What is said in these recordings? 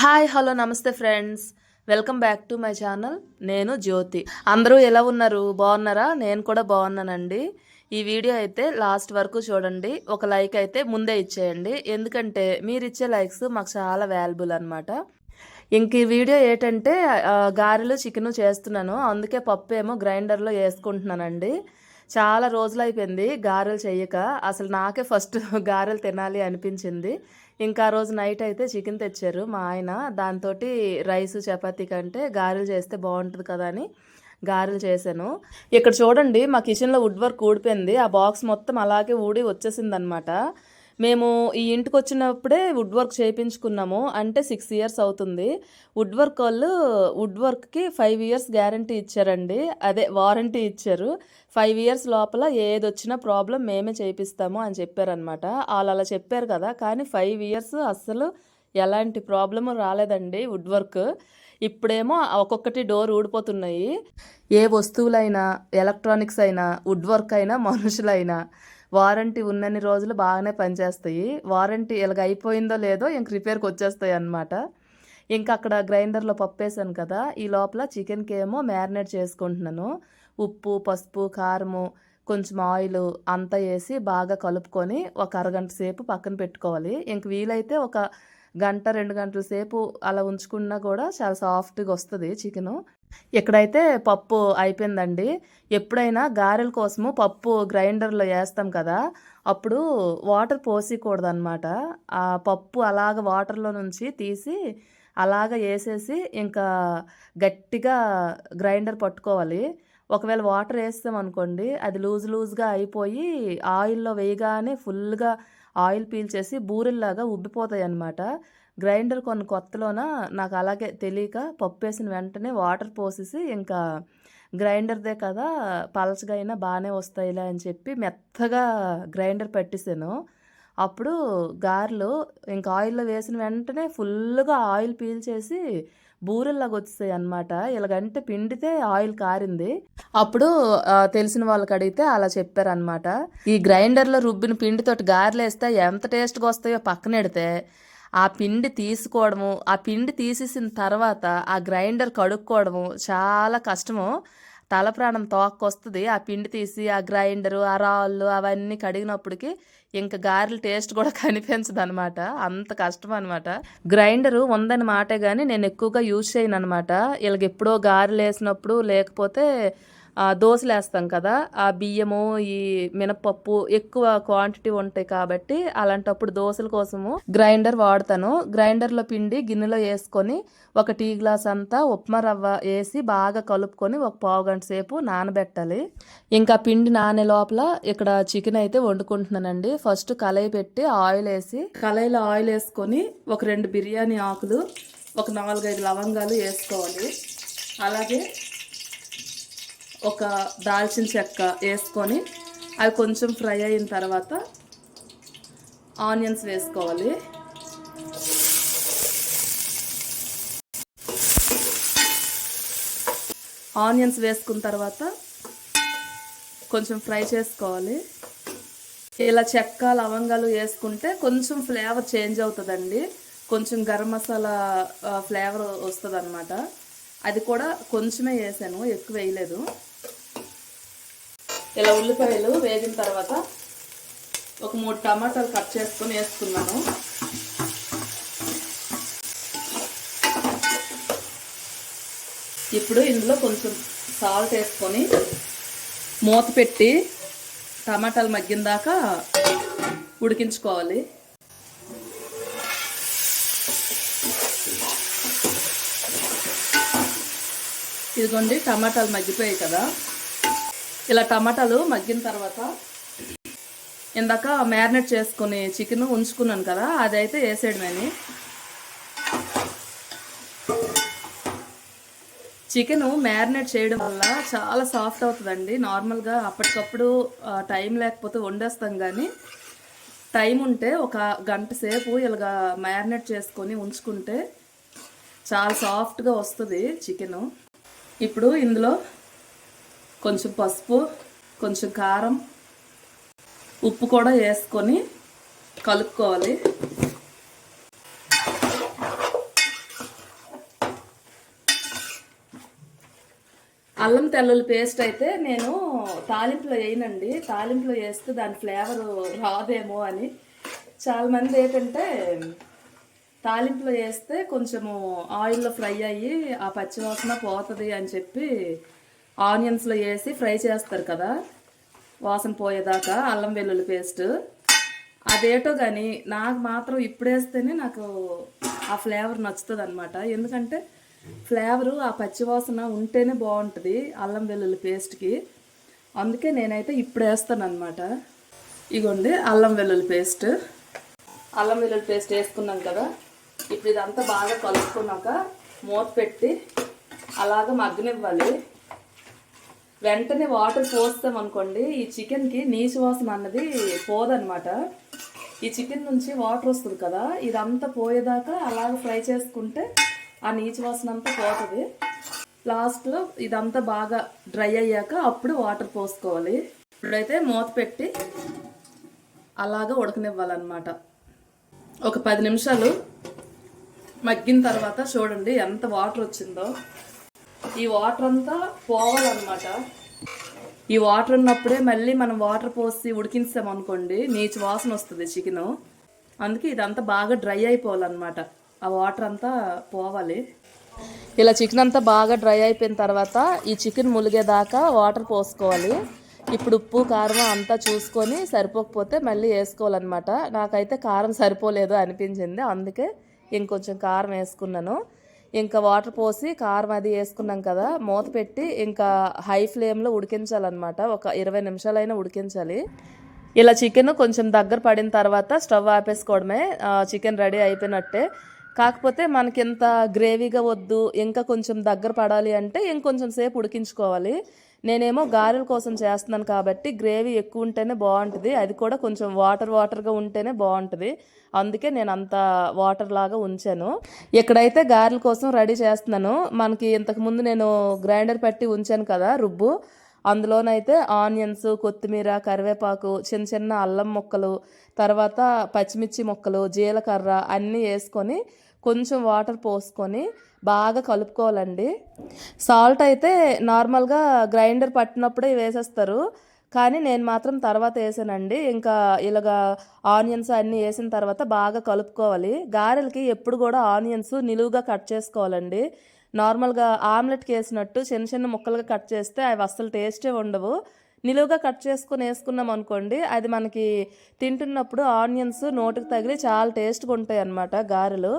Hi hello నమస్తే friends. Welcome back to my channel. నేను జ్యోతి. అందరూ ఎలా ఉన్నారు? బాగున్నారా? నేను కూడా బాగున్నానండి. ఈ వీడియో అయితే లాస్ట్ వరకు చూడండి. ఒక లైక్ అయితే ముందే ఇచ్చేయండి. ఎందుకంటే మీరు ఇచ్చే లైక్స్ మాకు చాలా వాల్యుబుల్ అనమాట ఇంక ఈ వీడియో ఏంటంటే గారెలు చికెన్ చేస్తున్నాను. అందుకే పప్పు ఏమో గ్రైండర్లో వేసుకుంటున్నానండి. చాలా రోజులు అయిపోయింది గారెలు చెయ్యక. అసలు నాకే ఫస్ట్ గారెలు తినాలి అనిపించింది. ఇంకా ఆ రోజు నైట్ అయితే చికెన్ తెచ్చారు మా ఆయన. దాంతో రైస్ చపాతీ కంటే గారెలు చేస్తే బాగుంటుంది కదా అని గారెలు చేశాను. ఇక్కడ చూడండి మా కిచెన్లో వుడ్ వర్క్ ఊడిపోయింది. ఆ బాక్స్ మొత్తం అలాగే ఊడి వచ్చేసింది మేము ఈ ఇంటికి వచ్చినప్పుడే వుడ్ వర్క్ చేయించుకున్నాము. అంటే సిక్స్ ఇయర్స్ అవుతుంది. వుడ్ వర్క్ వాళ్ళు వుడ్ వర్క్కి ఫైవ్ ఇయర్స్ గ్యారంటీ ఇచ్చారండి. అదే వారంటీ ఇచ్చారు. ఫైవ్ ఇయర్స్ లోపల ఏది వచ్చినా ప్రాబ్లం మేమే చేపిస్తాము అని చెప్పారనమాట వాళ్ళు అలా చెప్పారు కదా. కానీ ఫైవ్ ఇయర్స్ అస్సలు ఎలాంటి ప్రాబ్లము రాలేదండి వుడ్ వర్క్. ఇప్పుడేమో ఒక్కొక్కటి డోర్ ఊడిపోతున్నాయి. ఏ వస్తువులైనా ఎలక్ట్రానిక్స్ అయినా వుడ్ వర్క్ అయినా మనుషులైనా వారంటీ ఉన్నన్ని రోజులు బాగానే పనిచేస్తాయి. వారంటీ ఇలాగ అయిపోయిందో లేదో ఇంక రిపేర్కి వచ్చేస్తాయి అనమాట ఇంకా అక్కడ గ్రైండర్లో పప్పేశాను కదా ఈ లోపల చికెన్కి ఏమో మ్యారినేట్ చేసుకుంటున్నాను. ఉప్పు పసుపు కారము కొంచెం ఆయిల్ అంతా వేసి బాగా కలుపుకొని ఒక అరగంట సేపు పక్కన పెట్టుకోవాలి. ఇంక వీలైతే ఒక గంట రెండు గంటల సేపు అలా ఉంచుకున్నా కూడా చాలా సాఫ్ట్గా వస్తుంది చికెను. ఇక్కడైతే పప్పు అయిపోయిందండి ఎప్పుడైనా గారెల కోసము పప్పు గ్రైండర్లో వేస్తాం కదా అప్పుడు వాటర్ పోసికూడదు అనమాట ఆ పప్పు అలాగ వాటర్లో నుంచి తీసి అలాగ వేసేసి ఇంకా గట్టిగా గ్రైండర్ పట్టుకోవాలి. ఒకవేళ వాటర్ వేస్తాం అనుకోండి అది లూజ్ లూజ్గా అయిపోయి ఆయిల్లో వేయగానే ఫుల్గా ఆయిల్ పీల్చేసి బూరెల్లాగా ఉబ్బిపోతాయి అన్నమాట గ్రైండర్ కొన్ని కొత్తలోన నాకు అలాగే తెలియక పప్పు వేసిన వెంటనే వాటర్ పోసేసి ఇంకా గ్రైండర్దే కదా పలచగా అయినా బాగానే వస్తాయిలే అని చెప్పి మెత్తగా గ్రైండర్ పెట్టేసాను అప్పుడు గారెలు ఇంకా ఆయిల్లో వేసిన వెంటనే ఫుల్గా ఆయిల్ పీల్చేసి బూరెల్లాగా వచ్చేసాయి అనమాట ఇలాగంటే పిండితే ఆయిల్ కారింది. అప్పుడు తెలిసిన వాళ్ళకి అడిగితే అలా చెప్పారనమాట ఈ గ్రైండర్లో రుబ్బిన పిండితోటి గారెలు వేస్తే ఎంత టేస్ట్గా వస్తాయో పక్కనెడితే ఆ పిండి తీసుకోవడము ఆ పిండి తీసేసిన తర్వాత ఆ గ్రైండర్ కడుక్కోవడము చాలా కష్టము. తల ప్రాణం తోక్కొస్తుంది. ఆ పిండి తీసి ఆ గ్రైండరు ఆ రాళ్ళు అవన్నీ కడిగినప్పటికి ఇంకా గారెల టేస్ట్ కూడా కనిపించదు అనమాట అంత కష్టం అనమాట గ్రైండరు ఉందని మాటే కానీ నేను ఎక్కువగా యూజ్ చేయను అనమాట ఇలాగ ఎప్పుడో గారెలు వేసినప్పుడు లేకపోతే దోశలు వేస్తాం కదా ఆ బియ్యము ఈ మినపప్పు ఎక్కువ క్వాంటిటీ ఉంటాయి కాబట్టి అలాంటప్పుడు దోశల కోసము గ్రైండర్ వాడతాను. గ్రైండర్లో పిండి గిన్నెలో వేసుకొని ఒక టీ గ్లాస్ అంతా ఉప్మా రవ్వ వేసి బాగా కలుపుకొని ఒక పావు గంట సేపు నానబెట్టాలి. ఇంకా పిండి నానే లోపల ఇక్కడ చికెన్ అయితే వండుకుంటున్నానండి. ఫస్ట్ కళాయి పెట్టి ఆయిల్ వేసి కళాయిలో ఆయిల్ వేసుకొని ఒక రెండు బిర్యానీ ఆకులు ఒక నాలుగైదు లవంగాలు వేసుకోవాలి. అలాగే ఒక దాల్చిన చెక్క వేసుకొని అవి కొంచెం ఫ్రై అయిన తర్వాత ఆనియన్స్ వేసుకోవాలి. ఆనియన్స్ వేసుకున్న తర్వాత కొంచెం ఫ్రై చేసుకోవాలి. ఇలా చెక్క లవంగాలు వేసుకుంటే కొంచెం ఫ్లేవర్ చేంజ్ అవుతుందండి. కొంచెం గరం మసాలా ఫ్లేవర్ వస్తుంది అది కూడా కొంచెమే వేసాను ఎక్కువ వేయలేదు. ఇలా ఉల్లిపాయలు వేగిన తర్వాత ఒక మూడు టమాటాలు కట్ చేసుకొని వేసుకున్నాను. ఇప్పుడు ఇందులో కొంచెం సాల్ట్ వేసుకొని మూత పెట్టి టమాటాలు మగ్గిన దాకా ఉడికించుకోవాలి. ఇదిగోండి టమాటాలు మగ్గిపోయాయి కదా. ఇలా టమాటాలు మగ్గిన తర్వాత ఇందాక మ్యారినేట్ చేసుకుని చికెన్ ఉంచుకున్నాను కదా అదైతే వేసేయడమేని. చికెన్ మ్యారినేట్ చేయడం వల్ల చాలా సాఫ్ట్ అవుతుందండి. నార్మల్గా అప్పటికప్పుడు టైం లేకపోతే వండేస్తాం కానీ టైం ఉంటే ఒక గంట సేపు ఇలాగా మ్యారినేట్ చేసుకొని ఉంచుకుంటే చాలా సాఫ్ట్గా వస్తుంది చికెను. ఇప్పుడు ఇందులో కొంచెం పసుపు కొంచెం కారం ఉప్పు కూడా వేసుకొని కలుపుకోవాలి. అల్లం తెల్లలు పేస్ట్ అయితే నేను తాలింపులో వేయనండి. తాలింపులో వేస్తే దాని ఫ్లేవర్ రాదేమో అని. చాలామంది ఏంటంటే తాలింపులో వేస్తే కొంచెము ఆయిల్లో ఫ్రై అయ్యి ఆ పచ్చివాసన పోతుంది అని చెప్పి ఆనియన్స్లో వేసి ఫ్రై చేస్తారు కదా వాసన పోయేదాకా అల్లం వెల్లుల్లి పేస్ట్. అదేటో కానీ నాకు మాత్రం ఇప్పుడేస్తేనే నాకు ఆ ఫ్లేవర్ నచ్చుతుంది అనమాట ఎందుకంటే ఫ్లేవరు ఆ పచ్చివాసన ఉంటేనే బాగుంటుంది అల్లం వెల్లుల్లి పేస్ట్కి అందుకే నేనైతే ఇప్పుడు వేస్తాను అనమాట ఇగోండి అల్లం వెల్లుల్లి పేస్ట్. అల్లం వెల్లుల్లి పేస్ట్ వేసుకున్నాం కదా ఇప్పుడు ఇదంతా బాగా కలుపుకున్నాక మూత పెట్టి అలాగ మగ్గనివ్వాలి. వెంటనే వాటర్ పోస్తాం అనుకోండి ఈ చికెన్కి నీచు వాసన అన్నది పోదనమాట ఈ చికెన్ నుంచి వాటర్ వస్తుంది కదా ఇదంతా పోయేదాకా అలాగ ఫ్రై చేసుకుంటే ఆ నీచు వాసన అంతా పోతుంది. లాస్ట్లో ఇదంతా బాగా డ్రై అయ్యాక అప్పుడు వాటర్ పోసుకోవాలి. ఇప్పుడైతే మూత పెట్టి అలాగ ఉడకనివ్వాలన్నమాట. ఒక పది నిమిషాలు మగ్గిన తర్వాత చూడండి ఎంత వాటర్ వచ్చిందో. ఈ వాటర్ అంతా పోవాలన్నమాట. ఈ వాటర్ ఉన్నప్పుడే మళ్ళీ మనం వాటర్ పోసి ఉడికించామనుకోండి నీచు వాసన వస్తుంది చికెన్. అందుకే ఇదంతా బాగా డ్రై అయిపోవాలన్నమాట. ఆ వాటర్ అంతా పోవాలి. ఇలా చికెన్ అంతా బాగా డ్రై అయిపోయిన తర్వాత ఈ చికెన్ ములిగేదాకా వాటర్ పోసుకోవాలి. ఇప్పుడు ఉప్పు కారం అంతా చూసుకొని సరిపోకపోతే మళ్ళీ వేసుకోవాలన్నమాట. నాకైతే కారం సరిపోలేదు అనిపించింది అందుకే ఇంకొంచెం కారం వేసుకున్నాను. ఇంకా వాటర్ పోసి కారం అది వేసుకున్నాం కదా మూత పెట్టి ఇంకా హై ఫ్లేమ్లో ఉడికించాలన్నమాట. ఒక ఇరవై నిమిషాలైనా ఉడికించాలి. ఇలా చికెన్ కొంచెం దగ్గర పడిన తర్వాత స్టవ్ ఆపేసుకోవడమే చికెన్ రెడీ అయిపోయినట్టే. కాకపోతే మనకింత గ్రేవీగా వద్దు ఇంకా కొంచెం దగ్గర పడాలి అంటే ఇంకొంచెం సేపు ఉడికించుకోవాలి. నేనేమో గారెల కోసం చేస్తున్నాను కాబట్టి గ్రేవీ ఎక్కువ ఉంటేనే బాగుంటుంది. అది కూడా కొంచెం వాటర్ వాటర్గా ఉంటేనే బాగుంటుంది. అందుకే నేను అంత వాటర్ లాగా ఉంచాను. ఇక్కడైతే గారెల కోసం రెడీ చేస్తున్నాను మనకి ఇంతకుముందు నేను గ్రైండర్ పెట్టి ఉంచాను కదా రుబ్బు అందులోనైతే ఆనియన్స్ కొత్తిమీర కరివేపాకు చిన్న చిన్న అల్లం ముక్కలు తర్వాత పచ్చిమిర్చి ముక్కలు జీలకర్ర అన్నీ వేసుకొని కొంచెం వాటర్ పోసుకొని బాగా కలుపుకోవాలండి. సాల్ట్ అయితే నార్మల్గా గ్రైండర్ పట్టినప్పుడే వేసేస్తారు. కానీ నేను మాత్రం తర్వాత వేసానండి. ఇంకా ఇలాగా ఆనియన్స్ అన్నీ వేసిన తర్వాత బాగా కలుపుకోవాలి. గారెలకి ఎప్పుడు కూడా ఆనియన్స్ నిలువుగా కట్ చేసుకోవాలండి. నార్మల్గా ఆమ్లెట్కి వేసినట్టు చిన్న చిన్న ముక్కలుగా కట్ చేస్తే అవి అస్సలు టేస్టే ఉండవు. నిలువుగా కట్ చేసుకుని వేసుకున్నాం అనుకోండి అది మనకి తింటున్నప్పుడు ఆనియన్స్ నోటికి తగిలి చాలా టేస్ట్గా ఉంటాయి అన్నమాట గారెలు.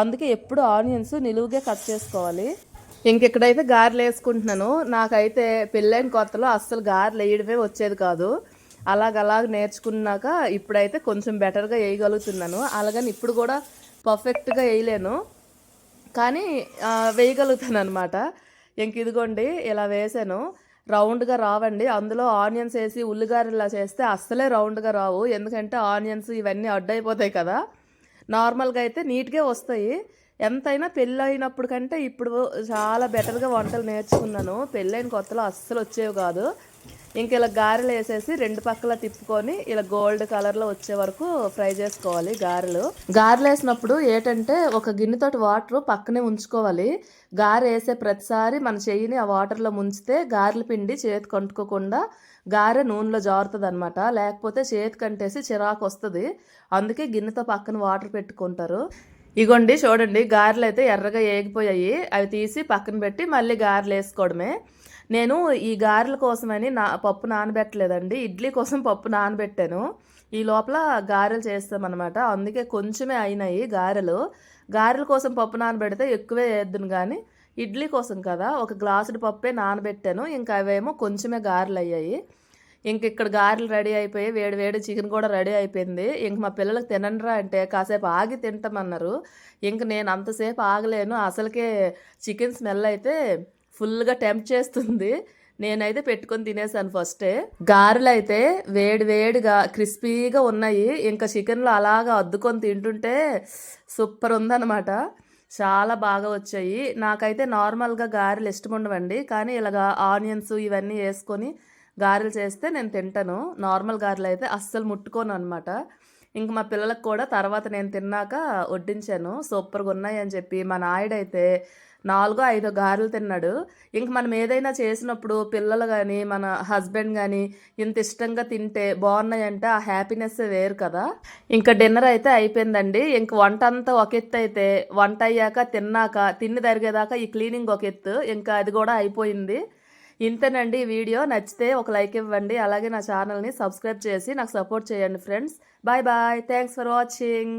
అందుకే ఎప్పుడు ఆనియన్స్ నిలువుగా కట్ చేసుకోవాలి. ఇంకెక్కడైతే గారెలు వేసుకుంటున్నాను నాకైతే పెళ్ళైన కొత్తలో అస్సలు గారెలు వేయడమే వచ్చేది కాదు. అలాగలాగ నేర్చుకున్నాక ఇప్పుడైతే కొంచెం బెటర్గా వేయగలుగుతున్నాను. అలాగని ఇప్పుడు కూడా పర్ఫెక్ట్గా వేయలేను. కానీ వేయగలుగుతాను అనమాట ఇంక ఇదిగోండి ఇలా వేసాను. రౌండ్గా రావండి. అందులో ఆనియన్స్ వేసి ఉల్లిగారెలా చేస్తే అస్సలే రౌండ్గా రావు. ఎందుకంటే ఆనియన్స్ ఇవన్నీ అడ్డైపోతాయి కదా. నార్మల్గా అయితే నీట్గా వస్తాయి. ఎంతైనా పెళ్ళి అయినప్పుడు కంటే ఇప్పుడు చాలా బెటర్గా వంటలు నేర్చుకున్నాను. పెళ్ళైన కొత్తలో అస్సలు వచ్చేవి కాదు. ఇంక ఇలా గారెలు వేసేసి రెండు పక్కల తిప్పుకొని ఇలా గోల్డ్ కలర్లో వచ్చే వరకు ఫ్రై చేసుకోవాలి గారెలు. గారెలు వేసినప్పుడు ఏంటంటే ఒక గిన్నెతోటి వాటర్ పక్కనే ఉంచుకోవాలి. గారె వేసే ప్రతిసారి మన చెయ్యిని ఆ వాటర్లో ముంచితే గారెల పిండి చేతి కంటుకోకుండా గారె నూనెలో జారుతుంది అనమాట లేకపోతే చేతి కంటేసి చిరాకు వస్తుంది. అందుకే గిన్నెతో పక్కన వాటర్ పెట్టుకుంటారు. ఇగోండి చూడండి గారెలు అయితే ఎర్రగా ఏగిపోయాయి. అవి తీసి పక్కన పెట్టి మళ్ళీ గారెలు వేసుకోవడమే. నేను ఈ గారెల కోసమని నా పప్పు నానబెట్టలేదండి. ఇడ్లీ కోసం పప్పు నానబెట్టాను. ఈ లోపల గారెలు చేస్తామన్నమాట. అందుకే కొంచెమే అయినాయి గారెలు. గారెల కోసం పప్పు నానబెడితే ఎక్కువే వేద్దును కానీ ఇడ్లీ కోసం కదా ఒక గ్లాసుడు పప్పే నానబెట్టాను. ఇంకా అవేమో కొంచెమే గారెలు అయ్యాయి. ఇంక ఇక్కడ గారెలు రెడీ అయిపోయి వేడి వేడి చికెన్ కూడా రెడీ అయిపోయింది. ఇంక మా పిల్లలకు తినండిరా అంటే కాసేపు ఆగి తింటామన్నారు. ఇంక నేను అంతసేపు ఆగలేను. అసలుకే చికెన్ స్మెల్ అయితే ఫుల్గా టెంప్ట్ చేస్తుంది. నేనైతే పెట్టుకొని తినేసాను ఫస్టే. గారెలు అయితే వేడి వేడిగా క్రిస్పీగా ఉన్నాయి. ఇంకా చికెన్లో అలాగా అద్దుకొని తింటుంటే సూపర్ ఉందన్నమాట చాలా బాగా వచ్చాయి. నాకైతే నార్మల్గా గారెలు ఇష్టం ఉండవండి కానీ ఇలాగా ఆనియన్స్ ఇవన్నీ వేసుకొని గారెలు చేస్తే నేను తింటాను. నార్మల్ గారెలు అయితే అస్సలు ముట్టుకోను అనమాట ఇంక మా పిల్లలకు కూడా తర్వాత నేను తిన్నాక వడ్డించాను. సూపర్గా ఉన్నాయి అని చెప్పి మా నాయుడైతే నాలుగో ఐదో గారెలు తిన్నాడు. ఇంక మనం ఏదైనా చేసినప్పుడు పిల్లలు కానీ మన హస్బెండ్ కానీ ఇంత ఇష్టంగా తింటే బాగున్నాయంటే ఆ హ్యాపీనెస్ వేరు కదా. ఇంకా డిన్నర్ అయితే అయిపోయిందండి. ఇంక వంట అంతా ఒక ఎత్తు అయితే వంట అయ్యాక తిన్నాక తిండి తరిగేదాకా ఈ క్లీనింగ్ ఒక ఎత్తు. ఇంకా అది కూడా అయిపోయింది. ఇంతేనండి ఈ వీడియో. నచ్చితే ఒక లైక్ ఇవ్వండి. అలాగే నా ఛానల్ని సబ్స్క్రైబ్ చేసి నాకు సపోర్ట్ చేయండి friends. Bye bye. Thanks for watching.